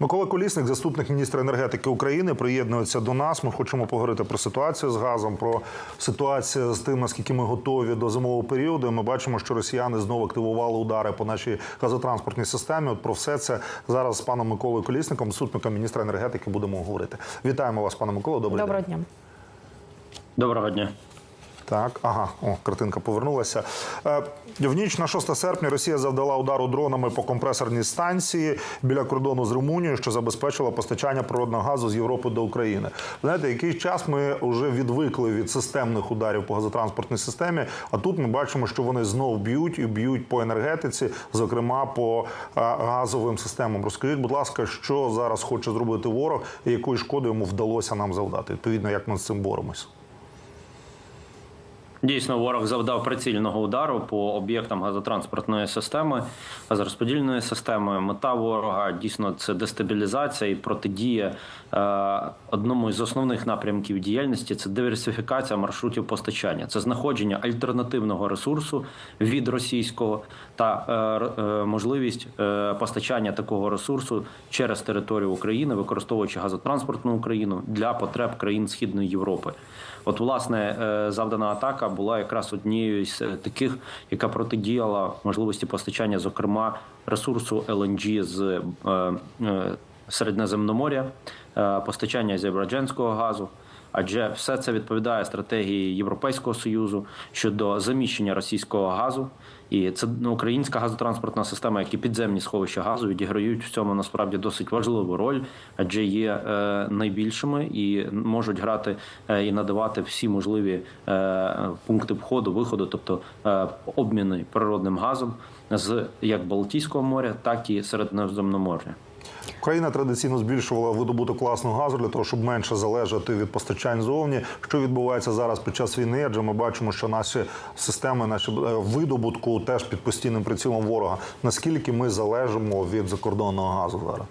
Микола Колісник, заступник міністра енергетики України, приєднується до нас. Ми хочемо поговорити про ситуацію з газом, про ситуацію з тим, наскільки ми готові до зимового періоду. Ми бачимо, що росіяни знову активували удари по нашій газотранспортній системі. От про все це зараз з паном Миколою Колісником, заступником міністра енергетики, будемо говорити. Вітаємо вас, пане Миколо. Добрий Доброго день. дня. Доброго дня. Так, ага, о, картинка повернулася. Е, в ніч на 6 серпня Росія завдала удару дронами по компресорній станції біля кордону з Румунією, що забезпечило постачання природного газу з Європи до України. Знаєте, якийсь час ми вже відвикли від системних ударів по газотранспортній системі. А тут ми бачимо, що вони знов б'ють і б'ють по енергетиці, зокрема по е, газовим системам. Розкажіть, будь ласка, що зараз хоче зробити ворог і якої шкоди йому вдалося нам завдати? Відповідно, як ми з цим боремось. Дійсно, ворог завдав прицільного удару по об'єктам газотранспортної системи, газорозподільної системи. Мета ворога дійсно це дестабілізація і протидія е, одному із основних напрямків діяльності це диверсифікація маршрутів постачання, це знаходження альтернативного ресурсу від російського та е, е, можливість постачання такого ресурсу через територію України, використовуючи газотранспортну Україну для потреб країн Східної Європи. От, власне, е, завдана атака була якраз однією з е, таких, яка протидіяла можливості постачання, зокрема, ресурсу ЛНГ з е, Середньоземноморя, постачання азербайджанського газу. Адже все це відповідає стратегії Європейського союзу щодо заміщення російського газу, і це ну, українська газотранспортна система, як і підземні сховища газу, відіграють в цьому насправді досить важливу роль, адже є е, найбільшими і можуть грати е, і надавати всі можливі е, пункти входу, виходу, тобто е, обміни природним газом з як Балтійського моря, так і Середземноморя. Україна традиційно збільшувала видобуток власного газу для того, щоб менше залежати від постачань зовні. Що відбувається зараз під час війни? Адже ми бачимо, що наші системи, наші е, видобутку теж під постійним прицілом ворога. Наскільки ми залежимо від закордонного газу зараз?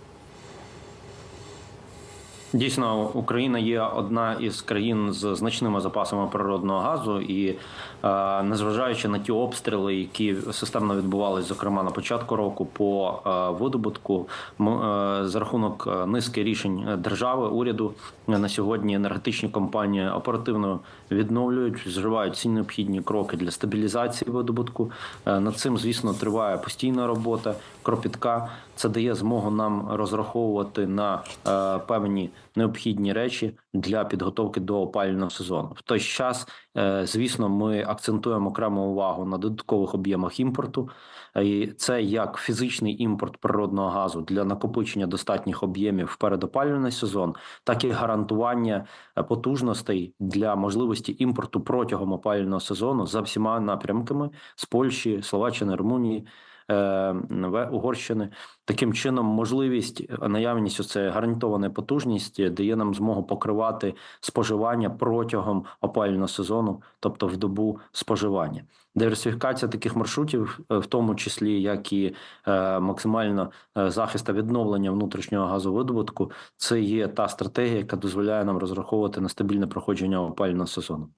Дійсно, Україна є одна із країн з значними запасами природного газу, і е, незважаючи на ті обстріли, які системно відбувалися, зокрема на початку року, по е, видобутку, е, за рахунок низки рішень держави, уряду на сьогодні енергетичні компанії оперативно відновлюють, зживають всі необхідні кроки для стабілізації видобутку. Над цим, звісно, триває постійна робота, кропітка. Це дає змогу нам розраховувати на певні необхідні речі для підготовки до опалювального сезону. В той час, е, звісно, ми акцентуємо окрему увагу на додаткових об'ємах імпорту. Е, І це як фізичний імпорт природного газу для накопичення достатніх об'ємів в передопалювальний сезон, так і гарантування е, потужностей для можливості імпорту протягом опалювального сезону за всіма напрямками з Польщі, Словаччини, Румунії. Е, Угорщини таким чином можливість е, наявність це гарантована потужність е, дає нам змогу покривати споживання протягом опалювального сезону, тобто в добу споживання. Диверсифікація таких маршрутів, в тому числі як і максимально захист та відновлення внутрішнього газовидобутку, це є та стратегія, яка дозволяє нам розраховувати на стабільне проходження опалювального сезону.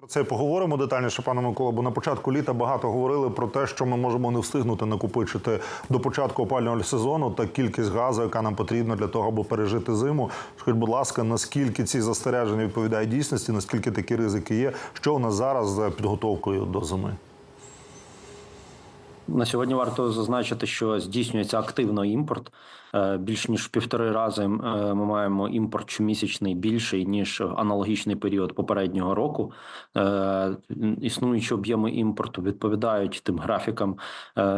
Про це поговоримо детальніше, пане Микола. Бо на початку літа багато говорили про те, що ми можемо не встигнути накопичити до початку опалювального сезону та кількість газу, яка нам потрібна для того, аби пережити зиму. Скажіть, будь ласка, наскільки ці застереження відповідають дійсності, наскільки такі ризики є? Що у нас зараз за підготовкою до зими? На сьогодні варто зазначити, що здійснюється активно імпорт. Е, Більш ніж півтори рази е, ми маємо імпорт щомісячний більший ніж аналогічний період попереднього року. Е, Існуючі об'єми імпорту відповідають тим графікам,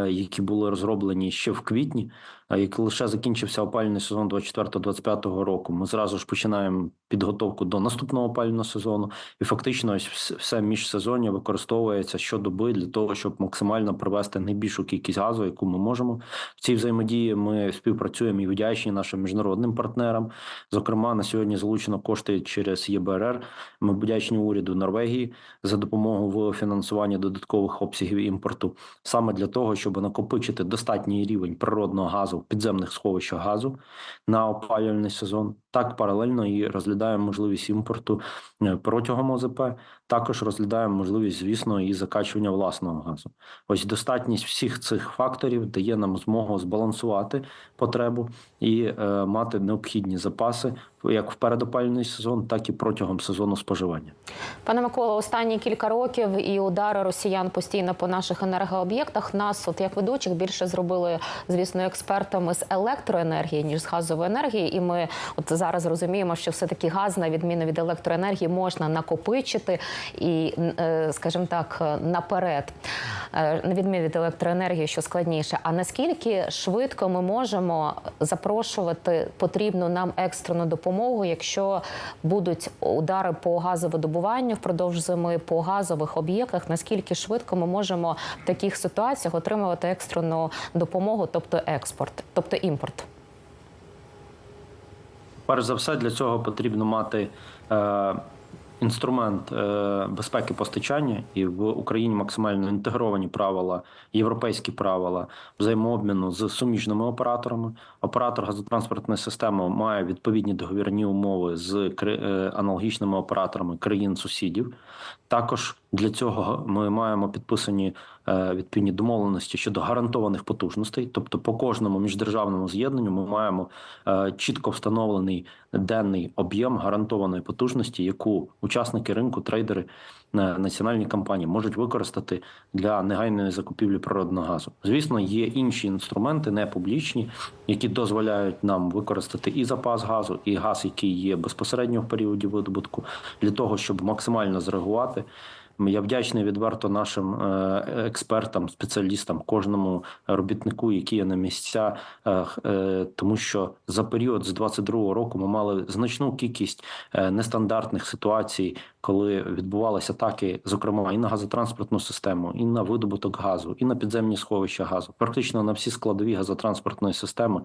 які були розроблені ще в квітні. Як лише закінчився опалювальний сезон 24-25 року, ми зразу ж починаємо підготовку до наступного опалювального сезону, і фактично ось вс- все міжсезоння використовується щодоби для того, щоб максимально привести найбільшу кількість газу, яку ми можемо. В цій взаємодії ми співпрацюємо і вдячні нашим міжнародним партнерам. Зокрема, на сьогодні залучено кошти через ЄБРР. Ми вдячні уряду Норвегії за допомогу в фінансуванні додаткових обсягів імпорту, саме для того, щоб накопичити достатній рівень природного газу підземних сховищах газу на опалювальний сезон. Так паралельно і розглядаємо можливість імпорту е, протягом ОЗП. Також розглядаємо можливість, звісно, і закачування власного газу. Ось достатність всіх цих факторів дає нам змогу збалансувати потребу і е, мати необхідні запаси як в передопальний сезон, так і протягом сезону споживання. Пане Миколо, останні кілька років і удари росіян постійно по наших енергооб'єктах нас, от як ведучих, більше зробили, звісно, експертами з електроенергії ніж з газової енергії. І ми от зараз розуміємо, що все таки газ, на відміну від електроенергії, можна накопичити і, е, скажімо так, наперед, Е, на відміну від електроенергії, що складніше. А наскільки швидко ми можемо запрошувати потрібну нам екстрену допомогу, якщо будуть удари по газовидобуванню впродовж зими по газових об'єктах? Наскільки швидко ми можемо в таких ситуаціях отримувати екстрену допомогу, тобто експорт, тобто імпорт? Перш за все, для цього потрібно мати е, інструмент е, безпеки постачання, і в Україні максимально інтегровані правила, європейські правила взаємообміну з суміжними операторами. Оператор газотранспортної системи має відповідні договірні умови з е, аналогічними операторами країн-сусідів. Також для цього ми маємо підписані е, відповідні домовленості щодо гарантованих потужностей. Тобто, по кожному міждержавному з'єднанню ми маємо е, чітко встановлений денний об'єм гарантованої потужності, яку учасники ринку, трейдери, е, національні компанії можуть використати для негайної закупівлі природного газу. Звісно, є інші інструменти, не публічні, які дозволяють нам використати і запас газу, і газ, який є безпосередньо в періоді видобутку, для того, щоб максимально зреагувати. Я вдячний відверто нашим е, експертам, спеціалістам, кожному робітнику, які є на місця, е, е, тому що за період з 22-го року ми мали значну кількість нестандартних ситуацій, коли відбувалися атаки, зокрема і на газотранспортну систему, і на видобуток газу, і на підземні сховища газу, практично на всі складові газотранспортної системи,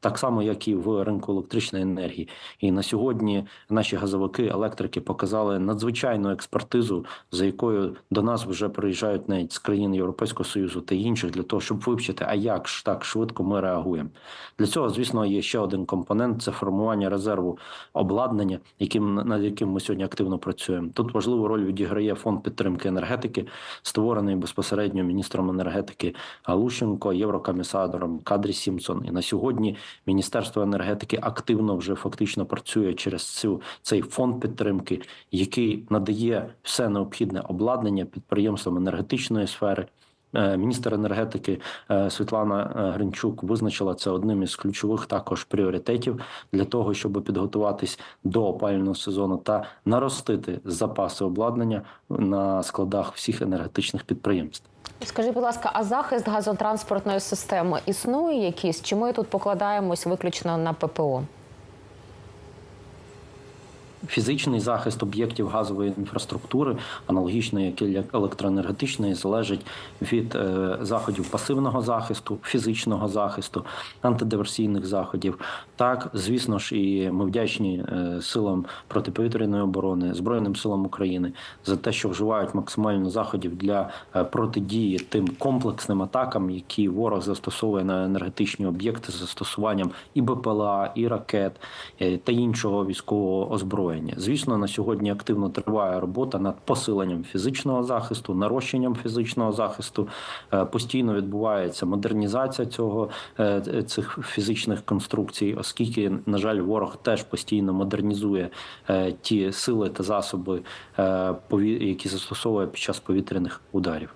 так само як і в ринку електричної енергії. І на сьогодні наші газовики, електрики показали надзвичайну експертизу, за якою до нас вже приїжджають навіть з країн Європейського союзу та інших для того, щоб вивчити, а як ж так швидко ми реагуємо. Для цього, звісно, є ще один компонент: це формування резерву обладнання, яким над яким ми сьогодні активно працюємо. Тут важливу роль відіграє фонд підтримки енергетики, створений безпосередньо міністром енергетики Галущенко, єврокомісаром Кадрі Сімсон. І на сьогодні Міністерство енергетики активно вже фактично працює через цю цей фонд підтримки, який надає все необхідне обладнання підприємствам енергетичної сфери. Е, Міністр енергетики е, Світлана е, Гринчук визначила це одним із ключових також пріоритетів для того, щоб підготуватись до опалювального сезону та наростити запаси обладнання на складах всіх енергетичних підприємств. Скажіть, будь ласка, а захист газотранспортної системи існує якийсь? Чи ми тут покладаємось виключно на ППО? Фізичний захист об'єктів газової інфраструктури, аналогічно як і електроенергетичної, залежить від е, заходів пасивного захисту, фізичного захисту, антидиверсійних заходів. Так, звісно ж, і ми вдячні е, силам протиповітряної оборони, Збройним силам України за те, що вживають максимально заходів для е, протидії тим комплексним атакам, які ворог застосовує на енергетичні об'єкти з застосуванням і БПЛА, і ракет та іншого військового озброєння. Звісно, на сьогодні активно триває робота над посиленням фізичного захисту, нарощенням фізичного захисту. Е, Постійно відбувається модернізація цього е, цих фізичних конструкцій, оскільки, на жаль, ворог теж постійно модернізує е, ті сили та засоби, які застосовує під час повітряних ударів.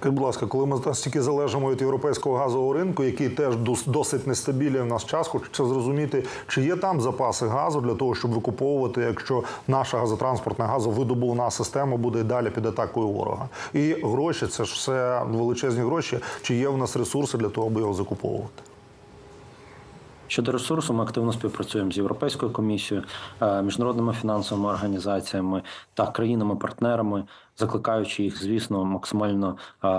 Скажіть, будь ласка, коли ми настільки залежимо від європейського газового ринку, який теж досить нестабільний в нас час, хочеться зрозуміти, чи є там запаси газу для того, щоб викуповувати, якщо наша газотранспортна газовидобувна система буде далі під атакою ворога. І гроші це ж все величезні гроші. Чи є в нас ресурси для того, аби його закуповувати? Щодо ресурсу, ми активно співпрацюємо з Європейською комісією, е, міжнародними фінансовими організаціями та країнами-партнерами, закликаючи їх, звісно, максимально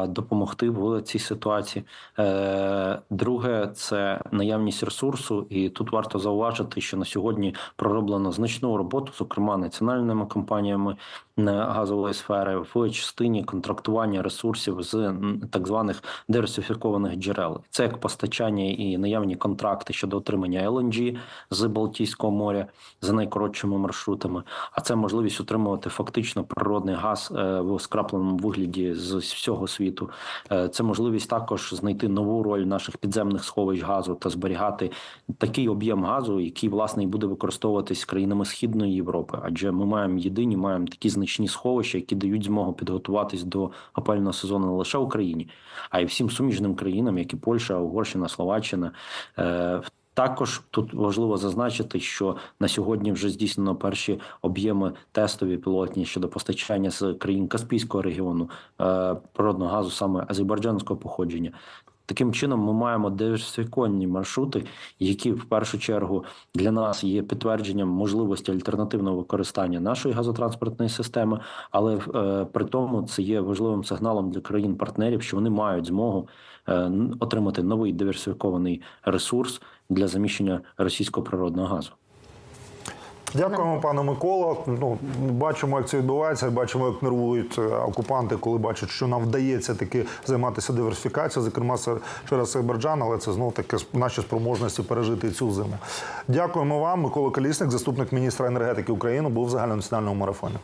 допомогти в цій ситуації. Е, Друге, це наявність ресурсу, і тут варто зауважити, що на сьогодні пророблено значну роботу, зокрема національними компаніями е, газової сфери, в частині контрактування ресурсів з так званих диверсифікованих джерел. Це як постачання і наявні контракти щодо отримання LNG з Балтійського моря за найкоротшими маршрутами. А це можливість отримувати фактично природний газ е, в скрапленому вигляді з всього світу. Е, Це можливість також знайти нову роль наших підземних сховищ газу та зберігати такий об'єм газу, який власне і буде використовуватись країнами Східної Європи. Адже ми маємо єдині, маємо такі значні сховища, які дають змогу підготуватись до опального сезону не лише Україні, а й всім суміжним країнам, як і Польща, Угорщина, Словаччина. Також тут важливо зазначити, що на сьогодні вже здійснено перші об'єми тестові пілотні щодо постачання з країн Каспійського регіону е, природного газу, саме азербайджанського походження. Таким чином, ми маємо диверсифіковані маршрути, які в першу чергу для нас є підтвердженням можливості альтернативного використання нашої газотранспортної системи, але е, при тому це є важливим сигналом для країн-партнерів, що вони мають змогу е, отримати новий диверсифікований ресурс для заміщення російського природного газу. Дякуємо, пане Миколо. Ну бачимо, як це відбувається. Бачимо, як нервують е, окупанти, коли бачать, що нам вдається таки займатися диверсифікацією, зокрема через Азербайджан, але це знов таки наші спроможності пережити цю зиму. Дякуємо вам. Микола Колісник, заступник міністра енергетики України, був в загальнонаціональному марафоні.